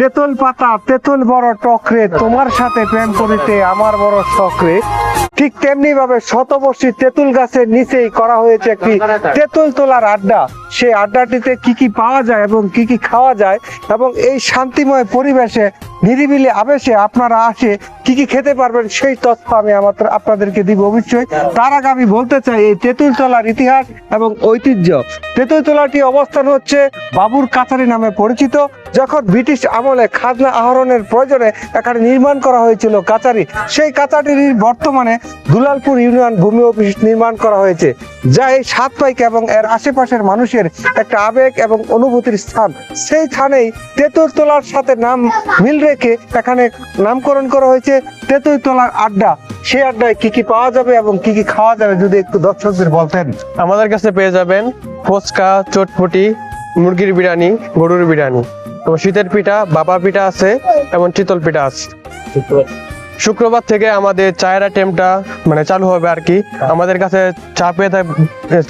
তেঁতুল পাতা, তেঁতুল বড় টকরে তোমার সাথে প্রেম করিতে আমার বড় শখরে। ঠিক তেমনি ভাবে শতবর্ষী তেঁতুল গাছের নিচেই করা হয়েছে একটি তেঁতুল তোলার আড্ডা। সেই আড্ডাটিতে কি কি পাওয়া যায় এবং কি কি খাওয়া যায় এবং এই শান্তিময় পরিবেশে, নিরিবিলি আবেশে আপনারা আসে কি কি খেতে পারবেন সেই তথ্য আমি আমার আপনাদেরকে দিব অবশ্যই। তার আগে আমি বলতে চাই, এই তেঁতুল তলার ইতিহাস এবং ঐতিহ্য। তেঁতুল তলাটি অবস্থান হচ্ছে বাবুর কাছারি নামে পরিচিত, যখন ব্রিটিশ আমলে খাজনা আহরণের প্রয়োজনে এখানে নির্মাণ করা হয়েছিল কাচারি সেই কাচারির বর্তমানে দুলালপুর ইউনিয়ন ভূমি অফিস নির্মাণ করা হয়েছে, যা এই সাত পাইক এবং এর আশেপাশের মানুষের একটা আবেগ এবং অনুভূতির স্থান। সেই স্থানেই তেঁতুল তোলার সাথে নাম মিল রেখে এখানে নামকরণ করা হয়েছে। তেঁতুল তোলার আড্ডা। সেই আড্ডায় কি কি পাওয়া যাবে এবং কি কি খাওয়া যাবে যদি একটু দর্শকদের বলতেন। আমাদের কাছে পেয়ে যাবেন ফুচকা, চটপটি, মুরগির বিরিয়ানি, গরুর বিরিয়ানি। শীতের পিঠা বাবা পিঠা আছে, এবং চিতল পিঠা আছে। শুক্রবার থেকে আমাদের চায়ের আইটেমটা মানে চালু হবে আর কি। আমাদের কাছে চা পেয়ে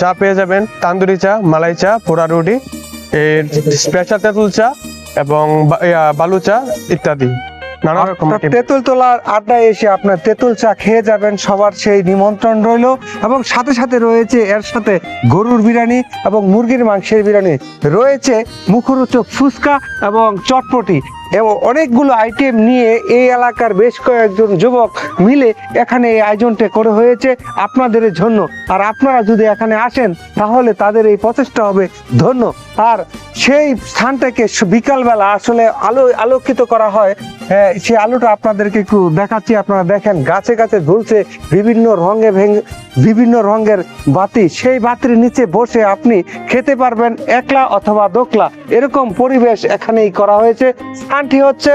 চা পেয়ে যাবেন তান্দুরি চা, মালাই চা, পোড়া রুটি স্পেশাল তেঁতুল চা এবং বালু চা ইত্যাদি। নানা রকম তেঁতুল তোলার আড্ডায় এসে আপনার তেঁতুল চা খেয়ে যাবেন সবার সেই নিমন্ত্রণ রইল এবং সাথে সাথে রয়েছে এর সাথে গরুর বিরিয়ানি এবং মুরগির মাংসের বিরিয়ানি। রয়েছে মুখরোচক ফুচকা এবং চটপটি এবং অনেকগুলো আইটেম নিয়ে এই এলাকার বেশ কয়েকজন যুবক মিলে এখানে এই আয়োজনটা করে হয়েছে আপনাদের জন্য। আর আপনারা যদি এখানে আসেন তাহলে তাদের এই প্রচেষ্টা হবে। ধন্য। আর সেই স্থানটাকে বিকালবেলা আসলে আলো আলোকিত করা হয় হ্যাঁ, সেই আলোটা আপনাদেরকে একটু দেখাচ্ছি। আপনারা দেখেন, গাছে গাছে ঝুলছে বিভিন্ন রঙে ভেঙে, বিভিন্ন রঙের বাতি। সেই বাতির নিচে বসে আপনি খেতে পারবেন একলা অথবা দোকলা। এরকম পরিবেশ এখানেই করা হয়েছে। স্থানটি হচ্ছে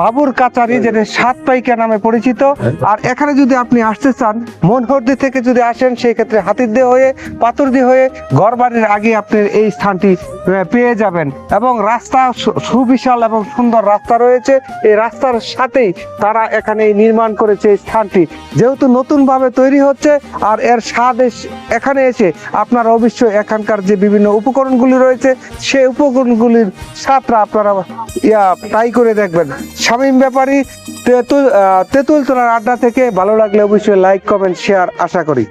বাবুর কাচারি যেটা সাত পাইকা নামে পরিচিত। আর এখানে যদি আপনি আসতে চান মনহরদি থেকে যদি আসেন সেই ক্ষেত্রে হাতিরদি হয়ে পাথরদি হয়ে গড়বাড়ির আগে আপনি এই স্থানটি পেয়ে যাবেন। এবং রাস্তা সুবিশাল এবং সুন্দর রাস্তা রয়েছে। এই রাস্তার সাথেই তারা এখানে নির্মাণ করেছে এই স্থানটি। যেহেতু নতুন ভাবে তৈরি হচ্ছে আর এর স্বাদ এখানে এসে আপনারা অবশ্যই এখানকার যে বিভিন্ন উপকরণগুলি রয়েছে সেই উপকরণগুলির স্বাদটা আপনারা ইয়া ট্রাই করে দেখবেন। শামীম ব্যাপারী, তেঁতুল তেঁতুল তোলার আড্ডা থেকে ভালো লাগলে অবশ্যই লাইক কমেন্ট শেয়ার আশা করি।